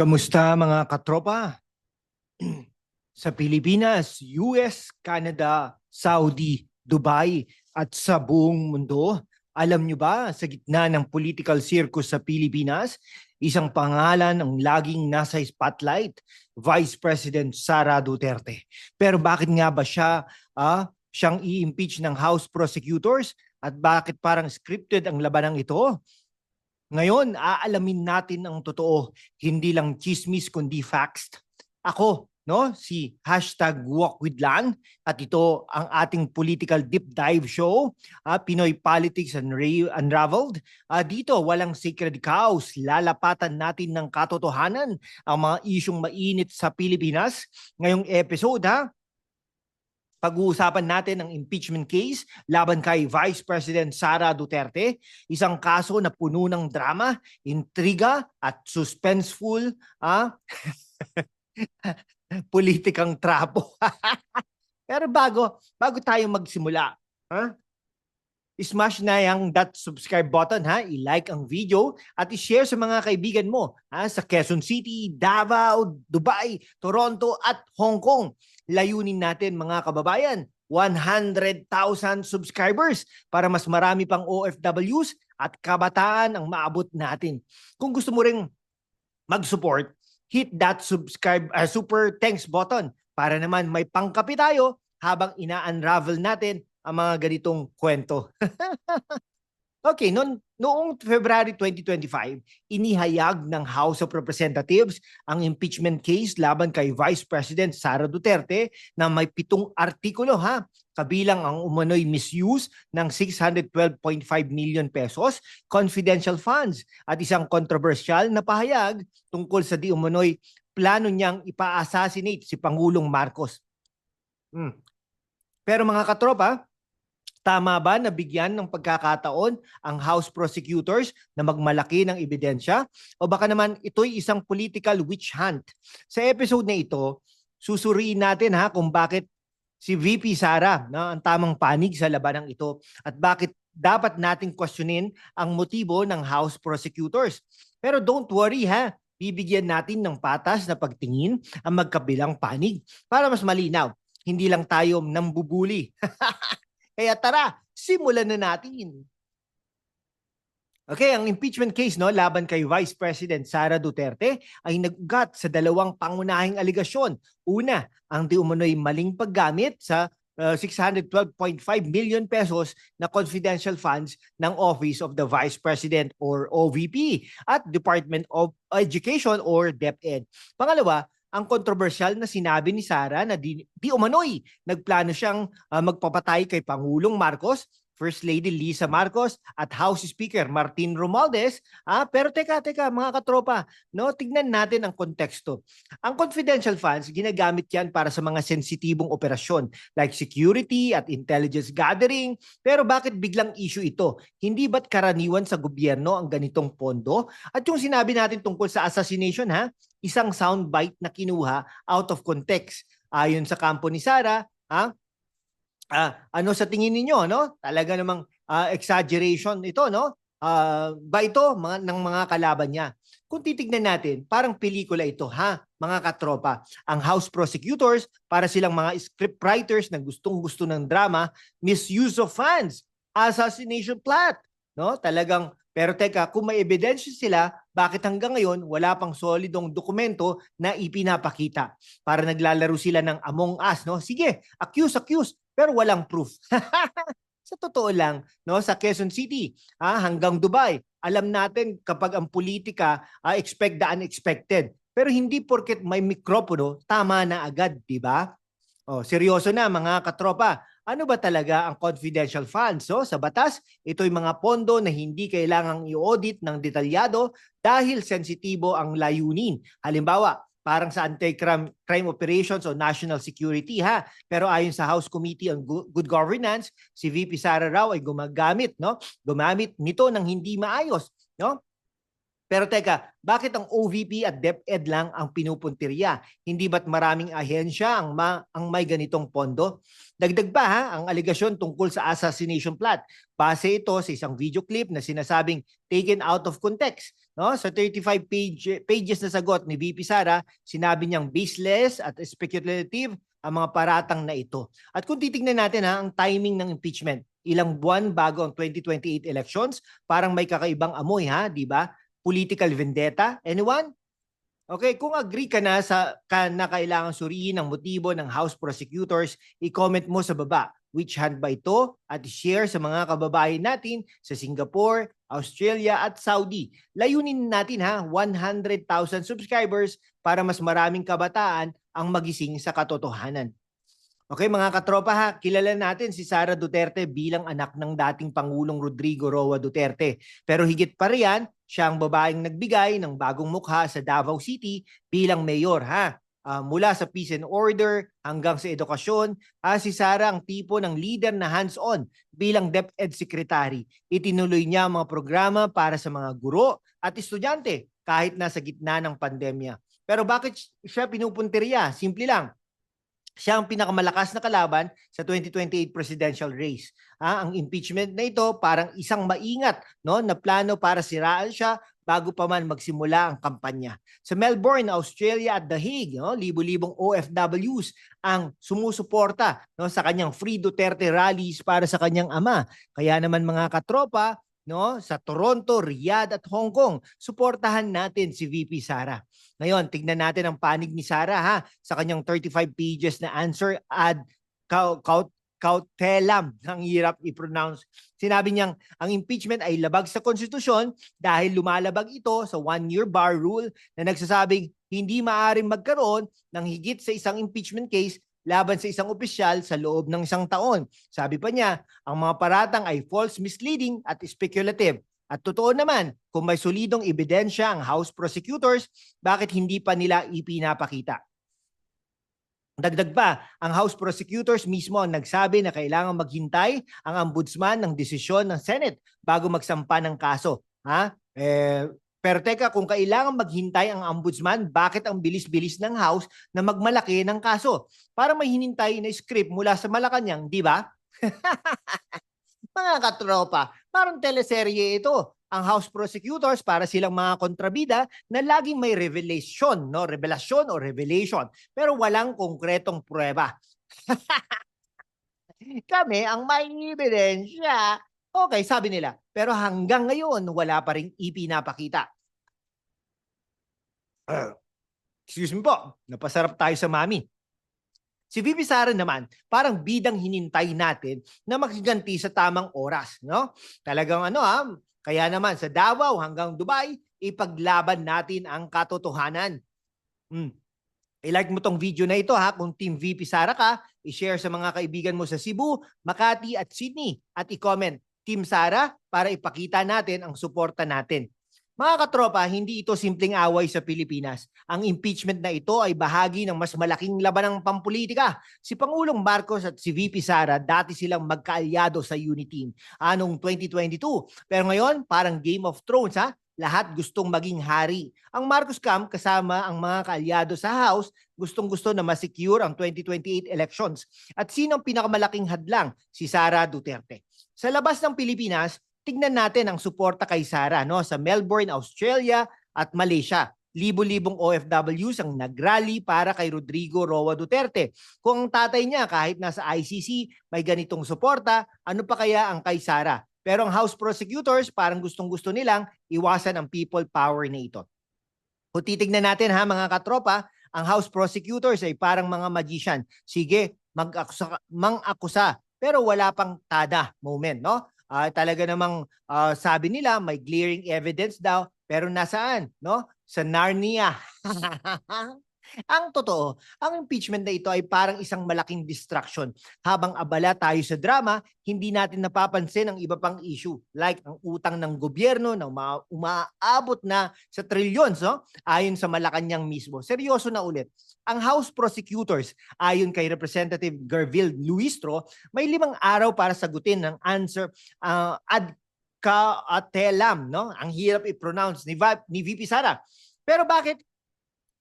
Kamusta mga katropa? sa Pilipinas, US, Canada, Saudi, Dubai at sa buong mundo, alam nyo ba sa gitna ng political circus sa Pilipinas, isang pangalan ang laging nasa spotlight, Vice President Sara Duterte. Pero bakit nga ba siya ah, siyang i-impeach ng House prosecutors at bakit parang scripted ang labanang ito? Ngayon, aalamin natin ang totoo, hindi lang chismis kundi facts. Ako, no, si hashtag Walk with Lan at ito ang ating political deep dive show, ah, Pinoy Politics Unra- Unraveled. Ah, dito, walang sacred cows, lalapatan natin ng katotohanan ang mga isyong mainit sa Pilipinas. Ngayong episode, ha, pag-uusapan natin ang impeachment case laban kay Vice President Sara Duterte, isang kaso na puno ng drama, intriga at suspenseful ah, politikang trapo. Pero bago, bago tayo magsimula, ha? Smash na yung that subscribe button ha, i-like ang video at i-share sa mga kaibigan mo ha, sa Quezon City, Davao, Dubai, Toronto at Hong Kong. Layunin natin mga kababayan, 100,000 subscribers para mas marami pang OFWs at kabataan ang maabot natin. Kung gusto mo ring mag-support, hit that subscribe uh, super thanks button para naman may pangkapi tayo habang ina-unravel natin ang mga ganitong kwento. okay, noon, noong February 2025, inihayag ng House of Representatives ang impeachment case laban kay Vice President Sara Duterte na may pitong artikulo ha, kabilang ang umano'y misuse ng 612.5 million pesos, confidential funds at isang kontrobersyal na pahayag tungkol sa di umano'y plano niyang ipa-assassinate si Pangulong Marcos. Hmm. Pero mga katropa, Tama ba na bigyan ng pagkakataon ang House prosecutors na magmalaki ng ebidensya? O baka naman ito'y isang political witch hunt? Sa episode na ito, susuriin natin ha kung bakit si VP Sara na ang tamang panig sa labanang ito at bakit dapat nating questionin ang motibo ng House prosecutors. Pero don't worry ha, bibigyan natin ng patas na pagtingin ang magkabilang panig para mas malinaw. Hindi lang tayo nambubuli. Kaya tara, simulan na natin. Okay, ang impeachment case no laban kay Vice President Sara Duterte ay nagugat sa dalawang pangunahing aligasyon. Una, ang di umano'y maling paggamit sa uh, 612.5 million pesos na confidential funds ng Office of the Vice President or OVP at Department of Education or DepEd. Pangalawa, ang kontrobersyal na sinabi ni Sara na di, di umano'y nagplano siyang uh, magpapatay kay Pangulong Marcos, First Lady Lisa Marcos at House Speaker Martin Romualdez. Ah, pero teka, teka mga katropa, no, tignan natin ang konteksto. Ang confidential funds, ginagamit yan para sa mga sensitibong operasyon like security at intelligence gathering. Pero bakit biglang issue ito? Hindi ba't karaniwan sa gobyerno ang ganitong pondo? At yung sinabi natin tungkol sa assassination, ha? isang soundbite na kinuha out of context. Ayon sa kampo ni Sara, ha? Ah, ano sa tingin ninyo, no? Talaga namang ah, exaggeration ito, no? Ah, ba ito mga, ng mga kalaban niya? Kung titignan natin, parang pelikula ito, ha? Mga katropa, ang House prosecutors para silang mga scriptwriters na gustong-gusto ng drama, misuse of funds, assassination plot, no? Talagang pero teka, kung may ebidensya sila, bakit hanggang ngayon wala pang solidong dokumento na ipinapakita? Para naglalaro sila ng Among Us, no? Sige, accuse, accuse, pero walang proof. sa totoo lang, no, sa Quezon City, ah, hanggang Dubai, alam natin kapag ang politika ah, expect the unexpected. Pero hindi porket may mikropono, tama na agad, di ba? Oh, seryoso na mga katropa. Ano ba talaga ang confidential funds? So, sa batas, ito'y mga pondo na hindi kailangang i-audit ng detalyado dahil sensitibo ang layunin. Halimbawa, parang sa anti-crime crime operations o national security ha. Pero ayon sa House Committee on Good Governance, si VP Sara Rao ay gumagamit, no? Gumamit nito ng hindi maayos, no? Pero teka, bakit ang OVP at DepEd lang ang pinupuntirya? Hindi ba't maraming ahensya ang, ma- ang may ganitong pondo? Dagdag pa ha, ang aligasyon tungkol sa assassination plot. Base ito sa isang video clip na sinasabing taken out of context. No? Sa 35 page, pages na sagot ni VP Sara, sinabi niyang baseless at speculative ang mga paratang na ito. At kung titingnan natin ha, ang timing ng impeachment, ilang buwan bago ang 2028 elections, parang may kakaibang amoy ha, di ba? Political vendetta? Anyone? Okay, kung agree ka na sa ka na kailangan suriin ang motibo ng House prosecutors, i-comment mo sa baba which hand ba ito at share sa mga kababayan natin sa Singapore, Australia at Saudi. Layunin natin ha, 100,000 subscribers para mas maraming kabataan ang magising sa katotohanan. Okay mga katropa ha, kilala natin si Sara Duterte bilang anak ng dating Pangulong Rodrigo Roa Duterte. Pero higit pa riyan, siya ang babaeng nagbigay ng bagong mukha sa Davao City bilang mayor ha. Ah, mula sa peace and order hanggang sa edukasyon, ah, si Sara ang tipo ng leader na hands-on bilang DepEd Secretary. Itinuloy niya ang mga programa para sa mga guro at estudyante kahit nasa gitna ng pandemya. Pero bakit siya pinupunteriya? Simple lang, siya ang pinakamalakas na kalaban sa 2028 presidential race. Ah, ang impeachment na ito parang isang maingat no na plano para siraan siya bago pa man magsimula ang kampanya. Sa Melbourne, Australia at The Hague, no, libo-libong OFWs ang sumusuporta no sa kanyang Free Duterte rallies para sa kanyang ama. Kaya naman mga katropa, no, sa Toronto, Riyadh at Hong Kong, suportahan natin si VP Sara. Ngayon, tignan natin ang panig ni Sara ha sa kanyang 35 pages na answer ad kaut kautelam ang hirap i-pronounce. Sinabi niyang ang impeachment ay labag sa konstitusyon dahil lumalabag ito sa one-year bar rule na nagsasabing hindi maaaring magkaroon ng higit sa isang impeachment case laban sa isang opisyal sa loob ng isang taon. Sabi pa niya, ang mga paratang ay false, misleading at speculative. At totoo naman, kung may solidong ebidensya ang House prosecutors, bakit hindi pa nila ipinapakita? Dagdag pa, ang House prosecutors mismo ang nagsabi na kailangan maghintay ang ombudsman ng desisyon ng Senate bago magsampa ng kaso. Ha? Eh, pero teka, kung kailangan maghintay ang ombudsman, bakit ang bilis-bilis ng House na magmalaki ng kaso? Para may na script mula sa Malacanang, di ba? Mga katropa, parang teleserye ito. Ang House prosecutors para silang mga kontrabida na laging may revelation, no? Revelasyon o revelation, pero walang konkretong prueba. Kami ang may ebidensya. Okay, sabi nila. Pero hanggang ngayon, wala pa rin ipinapakita. Excuse me po, napasarap tayo sa mami. Si VP Sara naman, parang bidang hinintay natin na magganti sa tamang oras, no? Talagang ano ha, kaya naman sa Davao hanggang Dubai, ipaglaban natin ang katotohanan. Hmm. I-like mo tong video na ito ha, kung Team VP Sara ka, i-share sa mga kaibigan mo sa Cebu, Makati at Sydney at i-comment Team Sara para ipakita natin ang suporta natin. Mga katropa, hindi ito simpleng away sa Pilipinas. Ang impeachment na ito ay bahagi ng mas malaking labanang pampolitika. Si Pangulong Marcos at si VP Sara dati silang magkaalyado sa Uniteam anong 2022. Pero ngayon, parang Game of Thrones ha, lahat gustong maging hari. Ang Marcos Camp kasama ang mga kaalyado sa House gustong-gusto na masecure ang 2028 elections. At sino ang pinakamalaking hadlang? Si Sara Duterte. Sa labas ng Pilipinas, tignan natin ang suporta kay Sara no sa Melbourne, Australia at Malaysia. Libo-libong OFWs ang nagrally para kay Rodrigo Roa Duterte. Kung ang tatay niya kahit nasa ICC may ganitong suporta, ano pa kaya ang kay Sara? Pero ang House prosecutors parang gustong-gusto nilang iwasan ang people power na ito. Kung titignan natin ha mga katropa, ang House prosecutors ay parang mga magician. Sige, mag-akusa, mang-akusa, pero wala pang tada moment, no? uh, talaga namang uh, sabi nila may glaring evidence daw pero nasaan no sa Narnia Ang totoo, ang impeachment na ito ay parang isang malaking distraction. Habang abala tayo sa drama, hindi natin napapansin ang iba pang issue like ang utang ng gobyerno na uma- umaabot na sa trillions no? ayon sa Malacanang mismo. Seryoso na ulit. Ang House prosecutors, ayon kay Representative Gerville Luistro, may limang araw para sagutin ng answer uh, ad Kaatelam, no? Ang hirap i-pronounce ni, Va- ni VP Sara. Pero bakit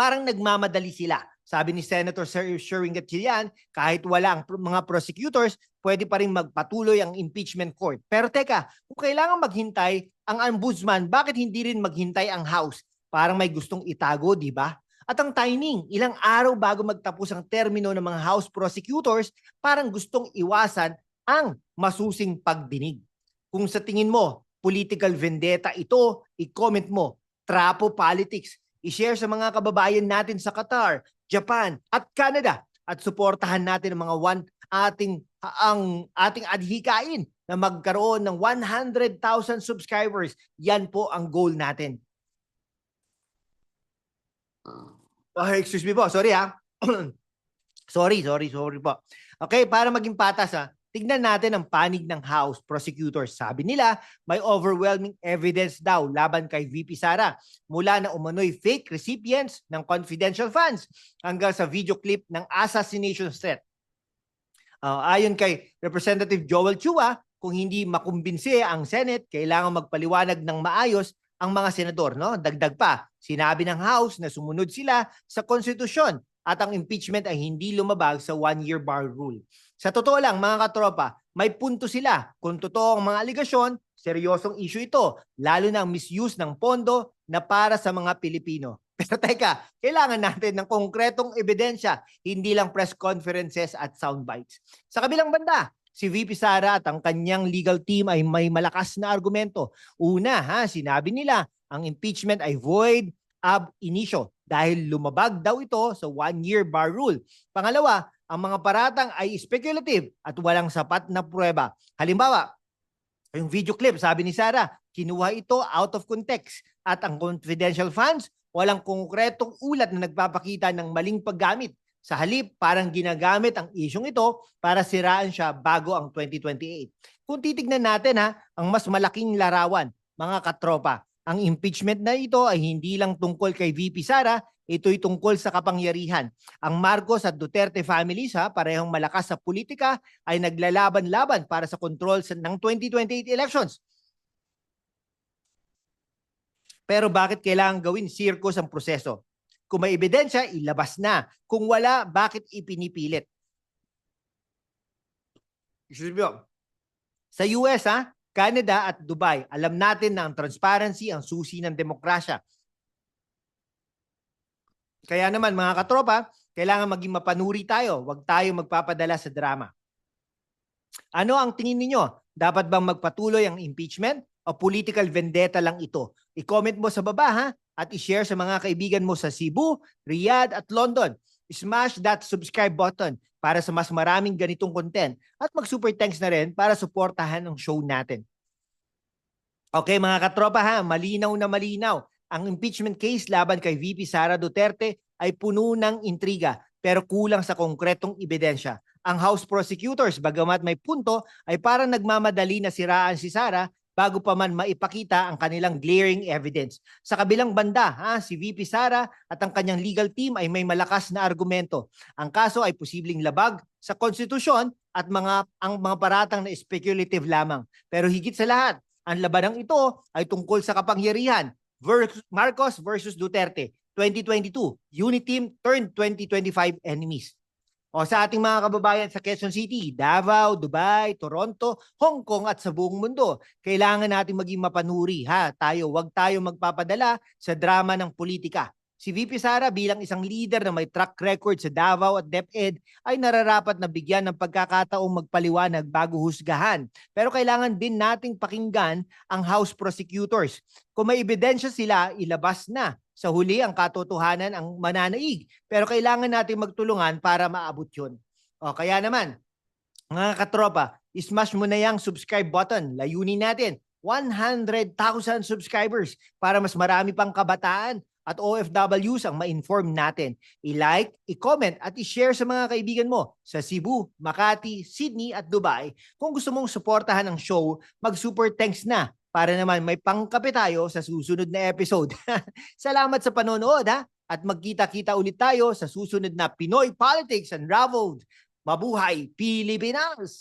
parang nagmamadali sila? Sabi ni Senator Sir Sherwin Gatchalian, kahit wala ang mga prosecutors, pwede pa rin magpatuloy ang impeachment court. Pero teka, kung kailangan maghintay ang ombudsman, bakit hindi rin maghintay ang House? Parang may gustong itago, di ba? At ang timing, ilang araw bago magtapos ang termino ng mga House prosecutors, parang gustong iwasan ang masusing pagdinig. Kung sa tingin mo, political vendetta ito, i-comment mo, trapo politics, i-share sa mga kababayan natin sa Qatar, Japan at Canada at suportahan natin ang mga one ating ang ating adhikain na magkaroon ng 100,000 subscribers. Yan po ang goal natin. Oh, excuse me po. Sorry ha. sorry, sorry, sorry po. Okay, para maging patas ha. Tignan natin ang panig ng House prosecutors. Sabi nila, may overwhelming evidence daw laban kay VP Sara mula na umano'y fake recipients ng confidential funds hanggang sa video clip ng assassination threat. Ah, ayon kay Representative Joel Chua, kung hindi makumbinsi ang Senate, kailangan magpaliwanag ng maayos ang mga senador. No? Dagdag pa, sinabi ng House na sumunod sila sa konstitusyon at ang impeachment ay hindi lumabag sa one-year bar rule. Sa totoo lang, mga katropa, may punto sila. Kung totoo ang mga aligasyon, seryosong issue ito, lalo na ang misuse ng pondo na para sa mga Pilipino. Pero teka, kailangan natin ng konkretong ebidensya, hindi lang press conferences at soundbites. Sa kabilang banda, si VP Sara at ang kanyang legal team ay may malakas na argumento. Una, ha, sinabi nila, ang impeachment ay void ab initio dahil lumabag daw ito sa one-year bar rule. Pangalawa, ang mga paratang ay speculative at walang sapat na pruweba. Halimbawa, yung video clip, sabi ni Sara, kinuha ito out of context at ang confidential funds, walang konkretong ulat na nagpapakita ng maling paggamit. Sa halip, parang ginagamit ang isyong ito para siraan siya bago ang 2028. Kung titignan natin ha, ang mas malaking larawan, mga katropa, ang impeachment na ito ay hindi lang tungkol kay VP Sara, ito'y tungkol sa kapangyarihan. Ang Marcos at Duterte families, ha, parehong malakas sa politika, ay naglalaban-laban para sa control sa, ng 2028 elections. Pero bakit kailangan gawin circus ang proseso? Kung may ebidensya, ilabas na. Kung wala, bakit ipinipilit? Po. Sa US, ha, Canada at Dubai, alam natin na ang transparency ang susi ng demokrasya. Kaya naman mga katropa, kailangan maging mapanuri tayo. Huwag tayo magpapadala sa drama. Ano ang tingin ninyo? Dapat bang magpatuloy ang impeachment o political vendetta lang ito? I-comment mo sa baba ha at i-share sa mga kaibigan mo sa Cebu, Riyadh at London. Smash that subscribe button para sa mas maraming ganitong content at mag-super thanks na rin para suportahan ang show natin. Okay mga katropa ha, malinaw na malinaw. Ang impeachment case laban kay VP Sara Duterte ay puno ng intriga pero kulang sa konkretong ebidensya. Ang House prosecutors, bagamat may punto, ay parang nagmamadali na siraan si Sara bago pa man maipakita ang kanilang glaring evidence. Sa kabilang banda, ha, si VP Sara at ang kanyang legal team ay may malakas na argumento. Ang kaso ay posibleng labag sa konstitusyon at mga ang mga paratang na speculative lamang. Pero higit sa lahat, ang labanang ito ay tungkol sa kapangyarihan. Ver- Marcos versus Duterte, 2022, Unity Team turned 2025 enemies. O sa ating mga kababayan sa Quezon City, Davao, Dubai, Toronto, Hong Kong at sa buong mundo, kailangan natin maging mapanuri ha. Tayo, wag tayo magpapadala sa drama ng politika. Si VP Sara bilang isang leader na may track record sa Davao at DepEd ay nararapat na bigyan ng pagkakataong magpaliwanag bago husgahan. Pero kailangan din nating pakinggan ang House prosecutors. Kung may ebidensya sila, ilabas na. Sa huli, ang katotohanan ang mananaig. Pero kailangan nating magtulungan para maabot yun. O kaya naman, mga katropa, smash mo na yung subscribe button. Layunin natin 100,000 subscribers para mas marami pang kabataan at OFWs ang ma-inform natin. I-like, i-comment at i-share sa mga kaibigan mo sa Cebu, Makati, Sydney at Dubai. Kung gusto mong suportahan ang show, mag-super thanks na para naman may pangkape tayo sa susunod na episode. Salamat sa panonood ha at magkita-kita ulit tayo sa susunod na Pinoy Politics Unraveled. Mabuhay Pilipinas!